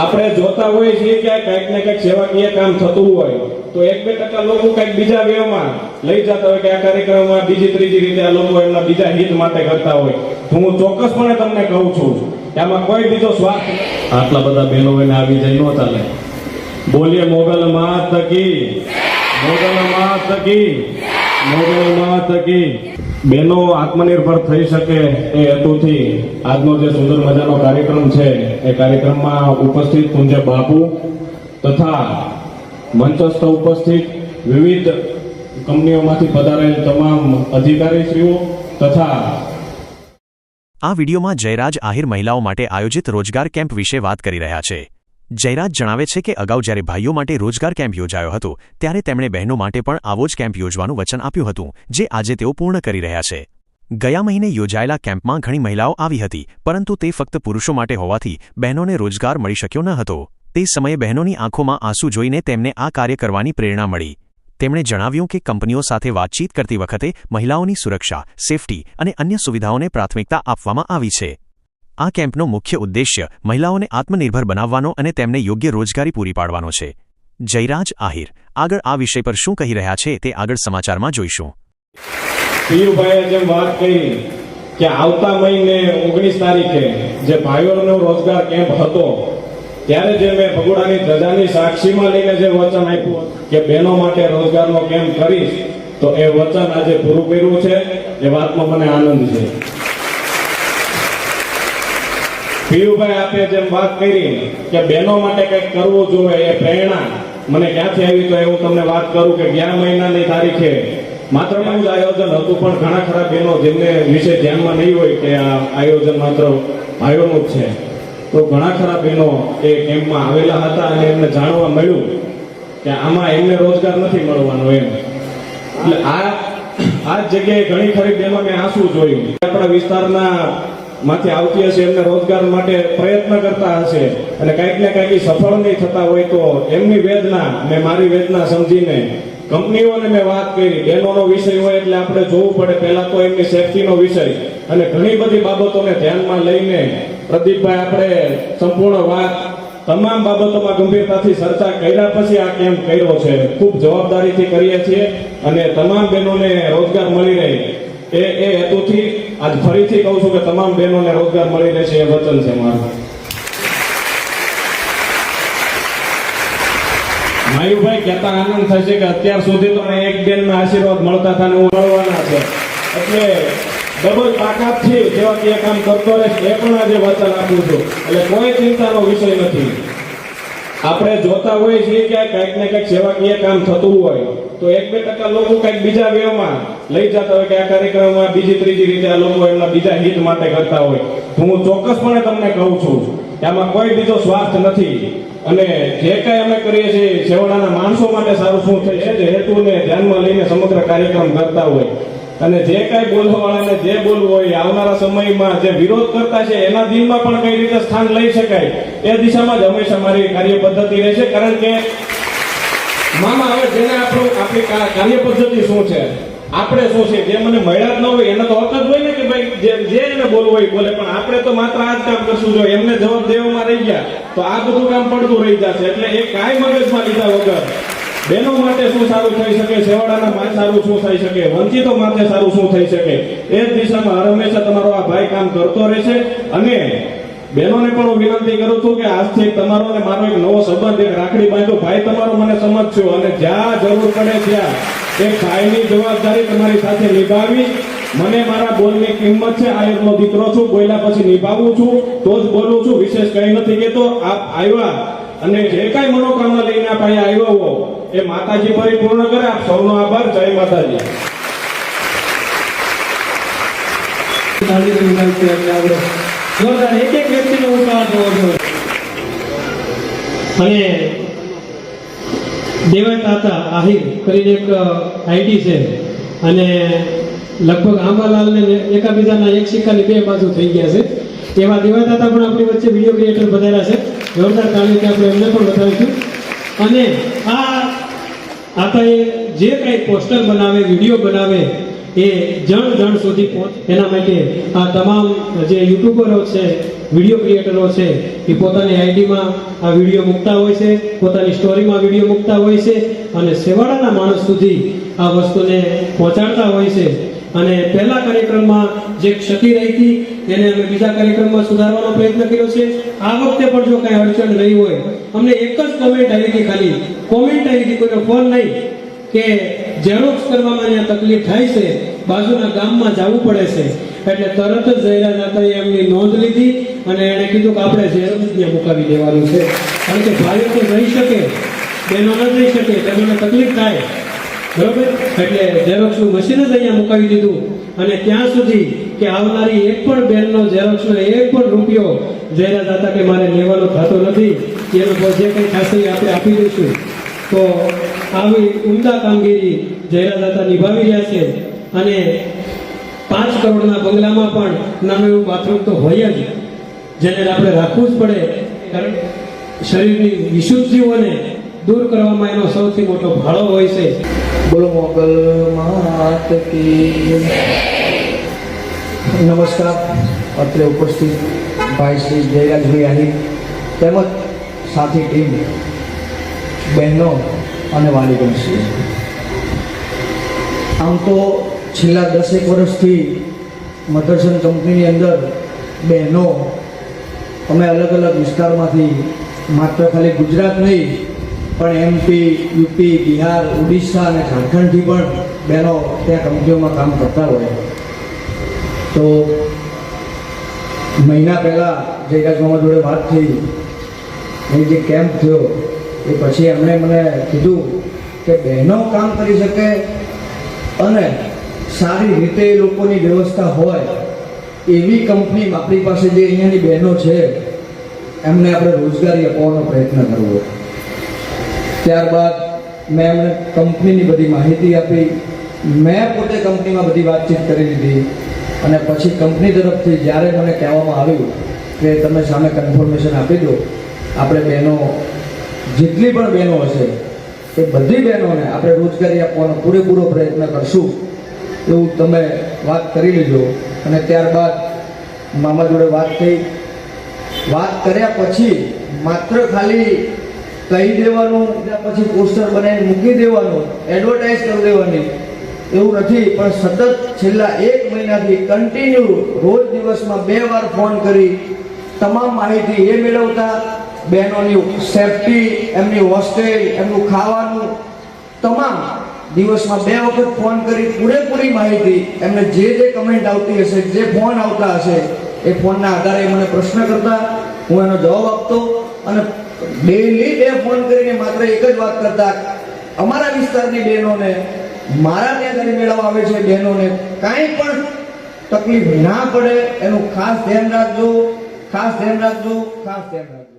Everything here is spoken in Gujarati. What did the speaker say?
આપણે જોતા હોઈએ છીએ કે કંઈક ને કંઈક સેવાકીય કામ થતું હોય, તો એક બે ટકા લોકો કંઈક બીજા વેવમાં લઈ જતા હોય કે આ કાર્યક્રમમાં બીજી, ત્રીજી રીતે આ લોકો એમના બીજા હિત માટે કરતા હોય. હું ચોક્કસપણે તમને કહું છું આમાં કોઈ બીજો સ્વાર્થ આટલા બધા બહેનો એને આવી જઈ નહોતા ચાલે. બોલીએ, મોગલ માં થકી મોગલ માં કી. મોગલ માત કી બહેનો આત્મનિર્ભર થઈ શકે એ હેતુથી આજનો જે સુંદર મજાનો કાર્યક્રમ છે, એ કાર્યક્રમમાં ઉપસ્થિત પૂજ્ય બાપુ તથા મંચસ્થ ઉપસ્થિત વિવિધ કંપનીઓમાંથી પધારેલ તમામ અધિકારીશ્રીઓ તથા આ વિડીયોમાં જયરાજ આહિર મહિલાઓ માટે આયોજિત રોજગાર કેમ્પ વિશે વાત કરી રહ્યા છે. જયરાજ જણાવે છે કે અગાઉ જ્યારે ભાઈઓ માટે રોજગાર કેમ્પ યોજાયો હતો, ત્યારે તેમણે બહેનો માટે પણ આવો જ કેમ્પ યોજવાનું વચન આપ્યું હતું, જે આજે તેઓ પૂર્ણ કરી રહ્યા છે. ગયા મહિને યોજાયેલા કેમ્પમાં ઘણી મહિલાઓ આવી હતી, પરંતુ તે ફક્ત પુરુષો માટે હોવાથી બહેનોને રોજગાર મળી શક્યો ન હતો. તે સમયે બહેનોની આંખોમાં આંસુ જોઈને તેમને આ કાર્ય કરવાની પ્રેરણા મળી. તેમણે જણાવ્યું કે કંપનીઓ સાથે વાતચીત કરતી વખતે મહિલાઓની સુરક્ષા, સેફટી અને અન્ય સુવિધાઓને પ્રાથમિકતા આપવામાં આવી છે. આ કેમ્પનો મુખ્ય ઉદ્દેશ્ય મહિલાઓને આત્મનિર્ભર બનાવવાનો અને તેમને યોગ્ય રોજગારી પૂરી પાડવાનો છે. જયરાજ આહિર, આગળ આ વિષય પર શું કહી રહ્યા છે તે આગળ સમાચારમાં જોઈશું. વાત કરી કે આવતા મહિને ઓગણીસ તારીખે જે ભાઈઓનો રોજગાર કેમ્પ હતો, ત્યારે જે મેં ભગોડાની ધજાની સાક્ષીમાં લઈને જે વચન આપ્યું કે બહેનો માટે રોજગારનો કેમ્પ કરીશ તો એ વચન આજે પૂરું કર્યું છે. એ વાતમાં મને આનંદ છે. પિયુભાઈ આપે જેમ વાત કરી કે બહેનો માટે કંઈક કરવું જોઈએ એ પ્રેરણા. મને ક્યાંથી આવી તો એ હું તમને વાત કરું કે ગયા મહિનાની તારીખે માત્ર એવું જ આયોજન હતું, પણ ઘણા ખરા બહેનો જેમને વિશે ધ્યાનમાં નહીં હોય કે આ આયોજન માત્ર ભાઈઓનું જ છે. તો ઘણા ખરા બહેનો એ કેમ્પમાં આવેલા હતા અને એમને જાણવા મળ્યું કે આમાં એમને રોજગાર નથી મળવાનો એમ. એટલે આ આ જગ્યાએ ઘણી ખરી બહેનો મેં આંસુ જોયું. આપણા વિસ્તારના માંથી આવતી હશે એમને રોજગાર માટે પ્રયત્ન કરતા હશે. અને કંઈક ને કંઈક સફળ નહીં થતા હોય તો એમની વેદના, મેં મારી વેદના સમજીને કંપનીઓને મેં વાત કરી. બહેનોનો વિષય હોય એટલે આપણે જોવું પડે. પહેલા તો એમની સેફટીનો વિષય. અને ઘણી બધી બાબતોને ધ્યાનમાં લઈને પ્રદીપભાઈ આપણે સંપૂર્ણ વાત તમામ બાબતોમાં ગંભીરતાથી ચર્ચા કર્યા પછી આ કેમ્પ કર્યો છે, ખૂબ જવાબદારીથી કરીએ છીએ. અને તમામ બહેનોને રોજગાર મળી રહે. એ એ હેતુથી આજ ફરીથી કહું છું કે તમામ બહેનોને રોજગાર મળી રહેશે એ વચન છે મારું. માયુભાઈ કહેતા આનંદ થશે કે અત્યાર સુધી તો એક એક બેનના આશીર્વાદ મળતા હતા ને હું મળવાના છે. એટલે ડબલ તાકાતથી કે કામ કરતો રહે એ પણ આજે વચન આપું છું. એટલે કોઈ ચિંતાનો વિષય નથી. આપણે જોતા હોઈએ છીએ કે કંઈક ને કંઈક સેવાકીય કામ થતું હોય, તો એક બે ટકા લોકો કંઈક બીજા વેવમાં લઈ જતા હોય કે આ કાર્યક્રમમાં બીજી ત્રીજી રીતે આ લોકો એમના બીજા હિત માટે કરતા હોય. હું ચોક્કસપણે તમને કહું છું કે આમાં કોઈ બીજો સ્વાર્થ નથી. અને જે કાંઈ અમે કરીએ છીએ છેવાડાના માણસો માટે સારું શું છે? જે હેતુને ધ્યાનમાં લઈને સમગ્ર કાર્યક્રમ કરતા હોય. અને જે કાંઈ બોલવાવાળાને જે બોલવું હોય, આવનારા સમયમાં જે વિરોધ કરતા છે, એના દિલમાં પણ કઈ રીતે સ્થાન લઈ શકાય? એ દિશામાં જ હંમેશા મારી કાર્ય પદ્ધતિ રહેશે. કારણ કે મામા, હવે જેને આપણું આપણી કાર્ય પદ્ધતિ શું છે? આપણે શું છે, જે મને મળ્યા જ ન હોય, એને તો હક જ હોય ને કે ભાઈ, જે જે એને બોલવું હોય બોલે. પણ આપણે તો માત્ર આ જ કામ કરશું. જો એમને જવાબ દેવામાં રહી ગયા, તો આ બધું કામ પડતું રહી જશે. એટલે એ કાંઈ મગજમાં લીધા વગર બહેનો માટે શું સારું થઈ શકે સેવાડાના માટે સારું શું થઈ શકે, વંચિતો માટે સારું શું થઈ શકે? એ જ દિશામાં હંમેશા તમારો આ ભાઈ કામ કરતો રહેશે. અને બહેનોને પણ હું વિનંતી કરું છું કે આજથી તમારો અને મારો એક નવો સંબંધ એક રાખડી બાંધો. ભાઈ, તમારો મને સમજશો અને જ્યાં જરૂર પડે ત્યાં એક કાયમી જવાબદારી તમારી સાથે નિભાવી. મને મારા બોલની કિંમત છે, આ એકનો દીકરો છું, બોલ્યા પછી નિભાવું છું. તો જ બોલું છું, વિશેષ કંઈ નથી કેતો આપ આવ્યા અને જે કાંઈ મનોકામના લઈને આપ અહીંયા આવ્યો હો, એ માતાજી પરિપૂર્ણ કરે. આપ સૌનો આભાર. જય માતાજી. જોરદાર એક એક વ્યક્તિનો ઉત્સાહ જોવો અને દેવાય તાતા આહિર કરીને એક આઈડી છે. અને લગભગ આંબાલાલને એકાબીજાના એક સિક્કાની બે બાજુ થઈ ગયા છે. એવા દેવાય તાતા પણ આપણી વચ્ચે વીડિયો ક્રિએટર બધારા છે. જોરદાર તાળીથી આપણે એમને પણ બતાવીશું. અને આ આપણે જે કંઈ પોસ્ટર બનાવે વીડિયો બનાવે, એ જણ જણ સુધી પહોંચે એના માટે આ તમામ જે યુટ્યુબરો છે વીડિયો ક્રિએટરો છે, એ પોતાની આઈડીમાં આ વીડિયો મૂકતા હોય છે, પોતાની સ્ટોરીમાં વીડિયો મૂકતા હોય છે, અને સેવાડાના માણસ સુધી આ વસ્તુને પહોંચાડતા હોય છે. અને પહેલા કાર્યક્રમમાં જે ક્ષતિ રહી હતી, એને અમે બીજા કાર્યક્રમમાં સુધારવાનો પ્રયત્ન કર્યો છે. આ વખતે પણ જો કાંઈ અડચણ રહી હોય, અમને એક જ કોમેન્ટ આવી હતી ખાલી. કોમેન્ટ આવી હતી, કોઈનો ફોન નહીં કે ઝેરોક્સ કરવામાં તકલીફ થાય છે. બાજુના ગામમાં જવું પડે છે. એટલે તરત જ જયરા દાતાએ એમની નોંધ લીધી અને એણે કીધું કે આપણે ઝેરોક્સ ત્યાં મુકાવી દેવાનું છે. કારણ કે ભાઈઓ તો જઈ શકે બહેનો ન જઈ શકે તેમને તકલીફ થાય. બરોબર? એટલે ઝેરોક્ષનું મશીન જ અહીંયા મુકાવી દીધું. અને ત્યાં સુધી કે આવનારી એક પણ બહેનનો ઝેરોક્ષનો એક પણ રૂપિયો જયરા દાતા કે મારે લેવાનો થતો નથી. એનો જે કંઈ એ આપણે આપી દઈશું. તો આવી ઉમદા કામગીરી જયરા દાતા નિભાવી રહ્યા છે. અને પાંચ કરોડના બંગલામાં પણ નાનું એવું બાથરૂમ તો હોય જ. જેને આપણે રાખવું જ પડે. કારણ શરીરની વિશુદ્ધિઓને દૂર કરવામાં એનો સૌથી મોટો ફાળો હોય છે. બોલો મોગલ માત કી નમસ્કાર. અત્રે ઉપસ્થિત ભાઈ શ્રી જયરાજભાઈ આહિર તેમજ સાથી ટીમ, બહેનો અને વાલીગણ શ્રી આમ તો છેલ્લા દસેક વર્ષથી મધરસન કંપનીની અંદર બહેનો અમે અલગ અલગ વિસ્તારમાંથી માત્ર ખાલી ગુજરાત નહીં, પણ એમપી યુપી બિહાર, ઓડિશા અને ઝારખંડથી પણ બહેનો ત્યાં કંપનીઓમાં કામ કરતા હોય. તો મહિના પહેલાં જયરાજમામા જોડે વાત થઈ. એ જે કેમ્પ થયો, એ પછી એમણે મને કીધું કે બહેનો કામ કરી શકે અને સારી રીતે એ લોકોની વ્યવસ્થા હોય, એવી કંપની આપણી પાસે જે અહીંયાની બહેનો છે, એમને આપણે રોજગારી અપાવવાનો પ્રયત્ન કરવો. ત્યારબાદ મેં એમને કંપનીની બધી માહિતી આપી. મેં પોતે કંપનીમાં બધી વાતચીત કરી લીધી. અને પછી કંપની તરફથી જ્યારે મને કહેવામાં આવ્યું કે તમે સામે કન્ફર્મેશન આપી દો, આપણે બહેનો, જેટલી પણ બહેનો હશે, એ બધી બહેનોને આપણે રોજગારી આપવાનો પૂરેપૂરો પ્રયત્ન કરશું. એવું તમે વાત કરી લેજો. અને ત્યારબાદ મામા જોડે વાત થઈ. વાત કર્યા પછી માત્ર ખાલી કહી દેવાનું ત્યાર પછી પોસ્ટર બનાવીને મૂકી દેવાનું એડવર્ટાઇઝ કરી દેવાની. એવું નથી, પણ સતત છેલ્લા એક મહિનાથી કન્ટિન્યુ રોજ દિવસમાં બે વાર ફોન કરી. તમામ માહિતી એ મેળવતા બહેનોની સેફટી એમની હોસ્ટેલ એમનું ખાવાનું, તમામ. દિવસમાં બે વખત ફોન કરી પૂરેપૂરી માહિતી. એમને જે જે કમેન્ટ આવતી હશે, જે ફોન આવતા હશે, એ ફોનના આધારે મને પ્રશ્ન કરતા, હું એનો જવાબ આપતો અને ડેલી બે ફોન કરીને માત્ર એક જ વાત કરતા અમારા વિસ્તારની બહેનોને મારા ત્યાં ઘરે મેળવવા આવે છે બહેનોને કાંઈ પણ તકલીફ ના પડે, એનું ખાસ ધ્યાન રાખજો, ખાસ ધ્યાન રાખજો, ખાસ ધ્યાન રાખજો.